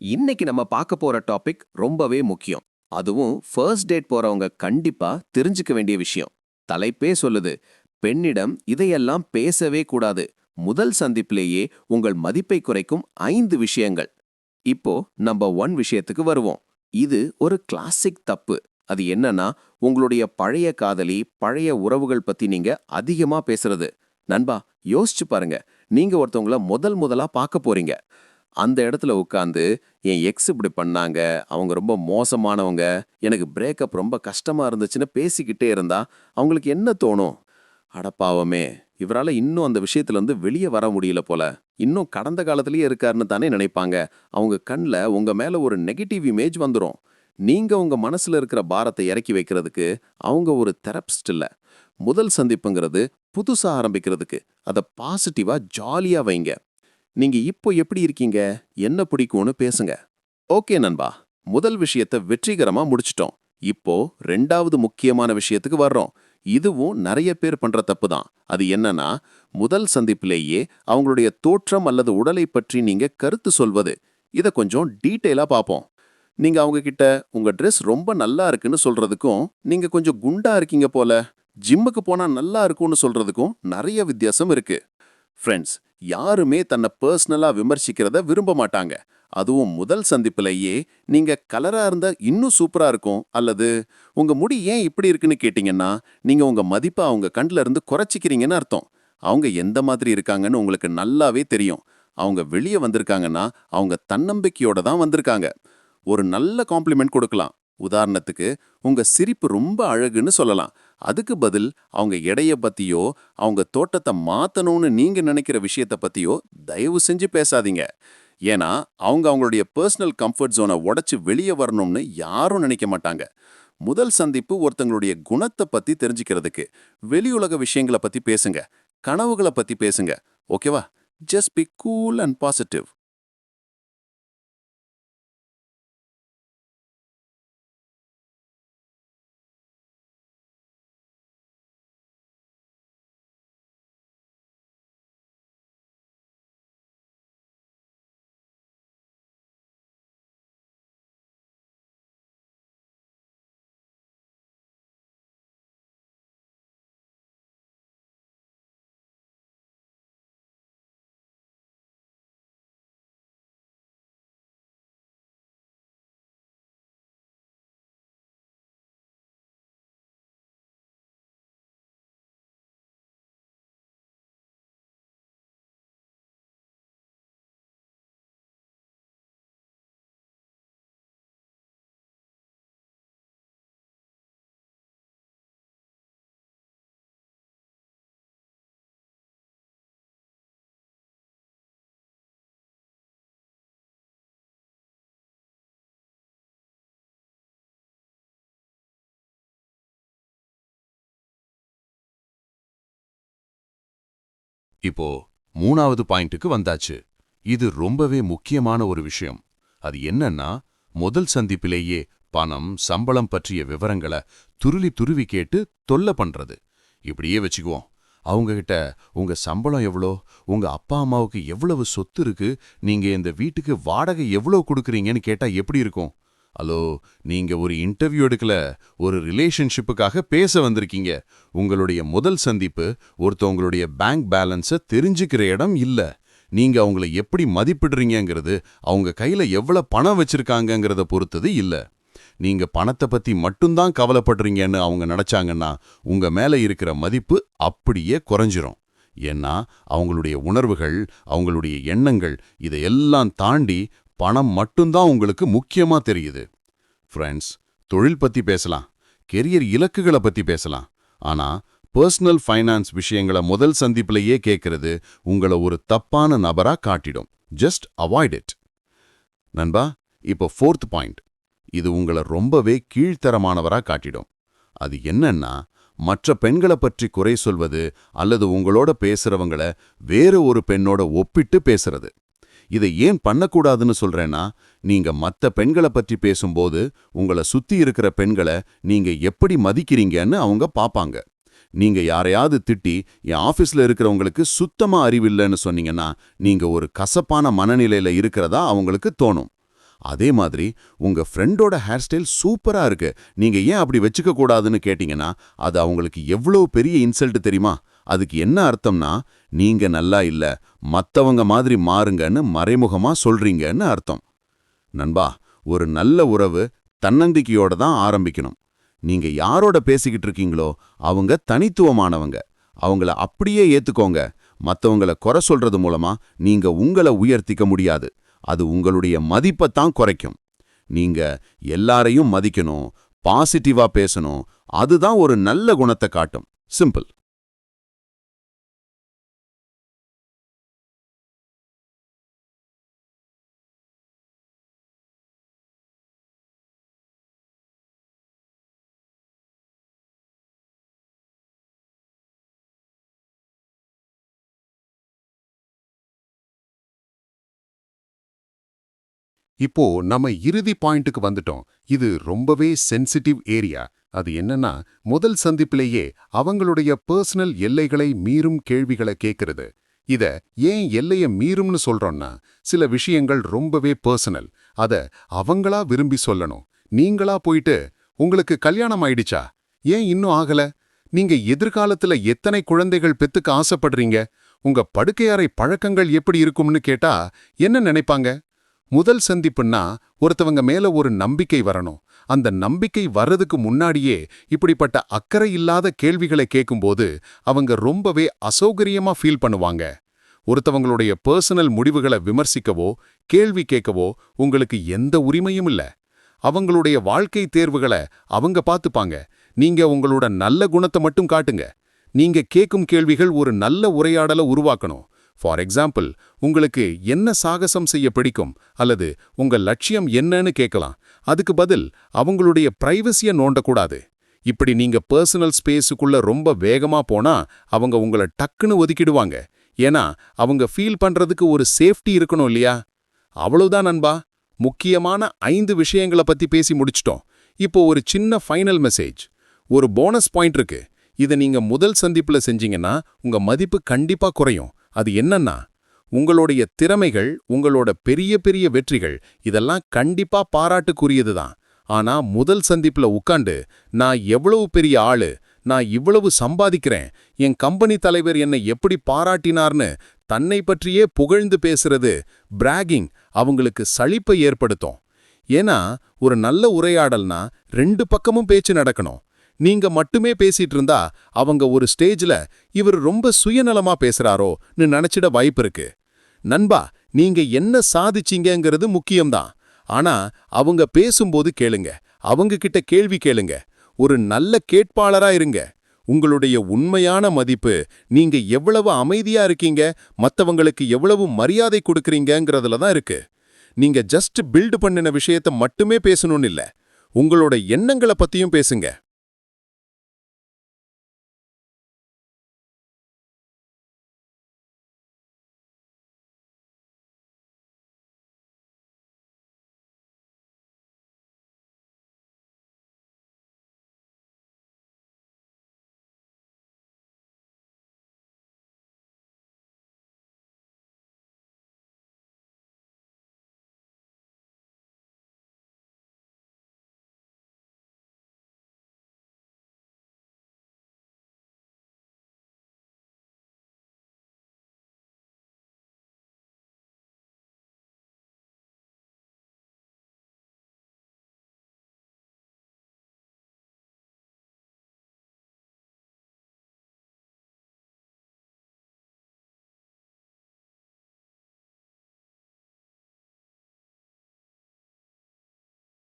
இன்னைக்கு நம்ம பார்க்க போற டாபிக் ரொம்பவே முக்கியம். அதுவும் ஃபர்ஸ்ட் டேட் போறவங்க கண்டிப்பா தெரிஞ்சுக்க வேண்டிய விஷயம். தலைப்பே சொல்லுது பெண்ணிடம் இதையெல்லாம் பேசவே கூடாது. முதல் சந்திப்பிலேயே உங்கள் மதிப்பை குறைக்கும் ஐந்து விஷயங்கள். இப்போ நம்ம ஒன் விஷயத்துக்கு வருவோம். இது ஒரு கிளாசிக் தப்பு. அது என்னன்னா உங்களுடைய பழைய காதலி பழைய உறவுகள் பத்தி நீங்க அதிகமா பேசுறது. நண்பா யோசிச்சு பாருங்க. நீங்க ஒருத்தவங்கள முதல் முதலா பார்க்க போறீங்க. அந்த இடத்துல உட்காந்து என் எக்ஸ் இப்படி பண்ணாங்க அவங்க ரொம்ப மோசமானவங்க எனக்கு பிரேக்கப் ரொம்ப கஷ்டமா இருந்துச்சுன்னு பேசிக்கிட்டே இருந்தா அவங்களுக்கு என்ன தோணும்? அடப்பாவமே இவரால இன்னும் அந்த விஷயத்துல இருந்து வெளியே வர முடியல போல. இன்னும் கடந்த காலத்திலேயே இருக்காருன்னு தானே நினைப்பாங்க. அவங்க கண்ணில் உங்க மேல ஒரு நெகட்டிவ் இமேஜ் வந்துடும் நீங்க உங்க மனசுல இருக்கிற பாரத்தை இறக்கி வைக்கிறதுக்கு அவங்க ஒரு தெரப்பிஸ்ட் இல்ல. முதல் சந்திப்புங்கிறது புதுசா ஆரம்பிக்கிறதுக்கு. அதை பாசிட்டிவா ஜாலியா வைங்க. நீங்க இப்போ எப்படி இருக்கீங்க? என்ன பிடிக்கும்னு பேசுங்க. ஓகே நண்பா. முதல் விஷயத்தை வெற்றிகரமா முடிச்சிட்டோம். இப்போ ரெண்டாவது முக்கியமான விஷயத்துக்கு வர்றோம். இதுவும் நிறைய பேர் பண்ற தப்பு தான். அது என்னன்னா முதல் சந்திப்பிலேயே அவங்களுடைய தோற்றம் அல்லது உடலை பற்றி நீங்க கருத்து சொல்வது. இதை கொஞ்சம் டீட்டெயிலா பார்ப்போம் நீங்க அவங்க கிட்ட உங்க ட்ரெஸ் ரொம்ப நல்லா இருக்குன்னு சொல்றதுக்கும் நீங்க கொஞ்சம் குண்டா இருக்கீங்க போல. ஜிம்முக்கு போனா நல்லா இருக்கும்னு சொல்றதுக்கும் நிறைய வித்தியாசம் இருக்கு. ஃப்ரெண்ட்ஸ் யாருமே தன்னை பர்சனலா விமர்சிக்கிறத விரும்ப மாட்டாங்க. அதுவும் முதல் சந்திப்பிலேயே நீங்க கலரா இருந்தா இன்னும் சூப்பரா இருக்கும். அல்லது உங்க முடி ஏன் இப்படி இருக்குன்னு கேட்டீங்கன்னா நீங்க உங்க மதிப்பை அவங்க கண்ல இருந்து குறைச்சிக்கிறீங்கன்னு அர்த்தம். அவங்க எந்த மாதிரி இருக்காங்கன்னு உங்களுக்கு நல்லாவே தெரியும். அவங்க வெளியே வந்திருக்காங்கன்னா அவங்க தன்னம்பிக்கையோட தான் வந்திருக்காங்க. ஒரு நல்ல காம்ப்ளிமெண்ட் கொடுக்கலாம். உதாரணத்துக்கு உங்க சிரிப்பு ரொம்ப அழகுன்னு சொல்லலாம். அதுக்கு பதில் அவங்க எடைய பத்தியோ அவங்க தோட்டத்தை மாத்தணும்னு நீங்க நினைக்கிற விஷயத்த பத்தியோ தயவு செஞ்சு பேசாதீங்க. ஏன்னா அவங்க அவங்களுடைய பர்சனல் கம்ஃபர்ட் ஜோனை உடைச்சு வெளியே வரணும்னு யாரும் நினைக்க மாட்டாங்க. முதல் சந்திப்பு ஒருத்தங்களுடைய குணத்தை பத்தி தெரிஞ்சுக்கிறதுக்கு வெளியுலக விஷயங்களை பத்தி பேசுங்க. கனவுகளை பத்தி பேசுங்க. ஓகேவா? Just be cool and positive இப்போ மூணாவது பாயிண்ட்டுக்கு வந்தாச்சு. இது ரொம்பவே முக்கியமான ஒரு விஷயம். அது என்னன்னா முதல் சந்திப்பிலேயே பணம் சம்பளம் பற்றிய விவரங்களை துருளி துருவி கேட்டு தொல்லை பண்றது. இப்படியே வச்சுக்குவோம். அவங்ககிட்ட உங்க சம்பளம் எவ்வளோ? உங்க அப்பா அம்மாவுக்கு எவ்வளவு சொத்து இருக்கு? நீங்க இந்த வீட்டுக்கு வாடகை எவ்வளோ கொடுக்குறீங்கன்னு கேட்டா எப்படி இருக்கும்? ஹலோ நீங்க ஒரு இன்டர்வியூ எடுக்கல ஒரு ரிலேஷன்ஷிப்புக்காக பேச வந்திருக்கீங்க. உங்களுடைய முதல் சந்திப்பு ஒருத்தவங்களுடைய பேங்க் பேலன்ஸை தெரிஞ்சுக்கிற இடம் இல்ல. நீங்க அவங்கள எப்படி மதிப்பிடுறீங்கங்கிறது அவங்க கையில எவ்வளவு பணம் வச்சிருக்காங்கங்கிறத பொறுத்தது இல்ல. நீங்க பணத்தை பத்தி மட்டும்தான் கவலைப்படுறீங்கன்னு அவங்க நினைச்சாங்கன்னா உங்க மேல இருக்கிற மதிப்பு அப்படியே குறைஞ்சிரும். ஏன்னா அவங்களுடைய உணர்வுகள் அவங்களுடைய எண்ணங்கள் இதையெல்லாம் தாண்டி பணம் மட்டும்தான் உங்களுக்கு முக்கியமா தெரியுது. ஃப்ரெண்ட்ஸ் தொழில் பத்தி பேசலாம். கெரியர் இலக்குகளை பத்தி பேசலாம். ஆனா பர்சனல் ஃபைனான்ஸ் விஷயங்களை முதல் சந்திப்பிலேயே கேட்கறது உங்களை ஒரு தப்பான நபரா காட்டிடும். ஜஸ்ட் அவாய்ட் இட் நண்பா இப்போ ஃபோர்த் பாயிண்ட் இது உங்களை ரொம்பவே கீழ்த்தரமானவரா காட்டிடும். அது என்னன்னா மற்ற பெண்களை பற்றி குறை சொல்வது அல்லது உங்களோட பேசுறவங்கள வேற ஒரு பெண்ணோட ஒப்பிட்டு பேசுறது. இதை ஏன் பண்ணக்கூடாதுன்னு சொல்றேன்னா நீங்க மத்த பெண்களை பற்றி பேசும்போது உங்களை சுத்தி இருக்கிற பெண்களை நீங்க எப்படி மதிக்கிறீங்கன்னு அவங்க பாப்பாங்க. நீங்க யாரையாவது திட்டி என் ஆபீஸ்ல இருக்கிறவங்களுக்கு சுத்தமா அறிவில்லைன்னு சொன்னீங்கன்னா நீங்க ஒரு கசப்பான மனநிலையில இருக்கிறதா அவங்களுக்கு தோணும். அதே மாதிரி உங்க ஃப்ரெண்டோட ஹேர் ஸ்டைல் சூப்பரா இருக்கு. நீங்க ஏன் அப்படி வச்சுக்க கூடாதுன்னு கேட்டீங்கன்னா அது அவங்களுக்கு எவ்வளவு பெரிய இன்சல்ட் தெரியுமா? அதுக்கு என்ன அர்த்தம்னா நீங்க நல்லா இல்ல மத்தவங்க மாதிரி மாறுங்கன்னு மறைமுகமா சொல்றீங்கன்னு அர்த்தம். நண்பா ஒரு நல்ல உறவு தன்னம்பிக்கையோட தான் ஆரம்பிக்கணும். நீங்க யாரோட பேசிக்கிட்டு இருக்கீங்களோ அவங்க தனித்துவமானவங்க. அவங்கள அப்படியே ஏத்துக்கோங்க. மத்தவங்கள குறை சொல்றது மூலமா நீங்க உங்களை உயர்த்திக்க முடியாது. அது உங்களுடைய மதிப்பைத்தான் குறைக்கும். நீங்க எல்லாரையும் மதிக்கணும் பாசிட்டிவா பேசணும். அதுதான் ஒரு நல்ல குணத்தை காட்டும். சிம்பிள். இப்போ நம்ம இறுதி பாயிண்ட்டுக்கு வந்துட்டோம். இது ரொம்பவே சென்சிட்டிவ் ஏரியா. அது என்னன்னா முதல் சந்திப்பிலேயே அவங்களுடைய பர்சனல் எல்லைகளை மீறும் கேள்விகளை கேட்கறது இத ஏன் எல்லைய மீறும்னு சொல்றோம்னா சில விஷயங்கள் ரொம்பவே பர்சனல். அத அவங்களா விரும்பி சொல்லணும். நீங்களா போயிட்டு உங்களுக்கு கல்யாணம் ஆயிடுச்சா? ஏன் இன்னும் ஆகல? நீங்க எதிர்காலத்துல எத்தனை குழந்தைகள் பெத்துக்க ஆசைப்படுறீங்க? உங்க படுக்கையறை பழக்கங்கள் எப்படி இருக்கும்னு கேட்டா என்ன நினைப்பாங்க? முதல் சந்திப்புன்னா ஒருத்தவங்க மேல ஒரு நம்பிக்கை வரணும். அந்த நம்பிக்கை வர்றதுக்கு முன்னாடியே இப்படிப்பட்ட அக்கறை இல்லாத கேள்விகளை கேட்கும்போது அவங்க ரொம்பவே அசௌகரியமா ஃபீல் பண்ணுவாங்க. ஒருத்தவங்களுடைய பர்சனல் முடிவுகளை விமர்சிக்கவோ கேள்வி கேட்கவோ உங்களுக்கு எந்த உரிமையும் இல்ல. அவங்களுடைய வாழ்க்கை தேர்வுகளை அவங்க பார்த்துப்பாங்க. நீங்க உங்களோட நல்ல குணத்தை மட்டும் காட்டுங்க. நீங்க கேட்கும் கேள்விகள் ஒரு நல்ல உரையாடலை உருவாக்கணும். ஃபார் எக்ஸாம்பிள் உங்களுக்கு என்ன சாகசம் செய்ய பிடிக்கும்? அல்லது உங்க லட்சியம் என்னன்னு கேட்கலாம். அதுக்கு பதில் அவங்களுடைய பிரைவசிய நோண்டக்கூடாது. இப்படி நீங்க பர்சனல் ஸ்பேஸுக்குள்ள ரொம்ப வேகமா போனா அவங்க உங்களை டக்குன்னு ஒதுக்கிடுவாங்க. ஏன்னா அவங்க ஃபீல் பண்றதுக்கு ஒரு சேஃப்டி இருக்கணும் இல்லையா? அவ்வளவுதான் நண்பா. முக்கியமான ஐந்து விஷயங்களை பத்தி பேசி முடிச்சிட்டோம். இப்போ ஒரு சின்ன ஃபைனல் மெசேஜ் ஒரு போனஸ் பாயிண்ட் இருக்கு. இதை நீங்க முதல் சந்திப்புல செஞ்சீங்கன்னா உங்க மதிப்பு கண்டிப்பா குறையும். அது என்னன்னா உங்களுடைய திறமைகள் உங்களோட பெரிய பெரிய வெற்றிகள் இதெல்லாம் கண்டிப்பா பாராட்டுக்குரியது தான். ஆனா முதல் சந்திப்புல உட்காண்டு நான் எவ்வளவு பெரிய ஆளு நான் இவ்வளவு சம்பாதிக்கிறேன் என் கம்பெனி தலைவர் என்னை எப்படி பாராட்டினார்னு தன்னை பற்றியே புகழ்ந்து பேசுறது பிராகிங் அவங்களுக்கு சளிப்பை ஏற்படுத்தும். ஏன்னா ஒரு நல்ல உரையாடல்னா ரெண்டு பக்கமும் பேச்சு நடக்கணும். நீங்க மட்டுமே பேசிட்டு இருந்தா அவங்க ஒரு ஸ்டேஜ்ல இவர் ரொம்ப சுயநலமா பேசுறாரோன்னு நினைச்சிட வாய்ப்பு இருக்கு. நண்பா நீங்க என்ன சாதிச்சீங்கங்கிறது முக்கியம்தான். ஆனா அவங்க பேசும்போது கேளுங்க. அவங்க கிட்ட கேள்வி கேளுங்க. ஒரு நல்ல கேட்பாளரா இருங்க. உங்களுடைய உண்மையான மதிப்பு நீங்க எவ்வளவு அமைதியா இருக்கீங்க மத்தவங்களுக்கு எவ்வளவு மரியாதை கொடுக்குறீங்கிறதுல தான் இருக்கு. நீங்க ஜஸ்ட் பில்டு பண்ணின விஷயத்த மட்டுமே பேசணும்னு இல்ல. உங்களோட எண்ணங்களை பத்தியும் பேசுங்க.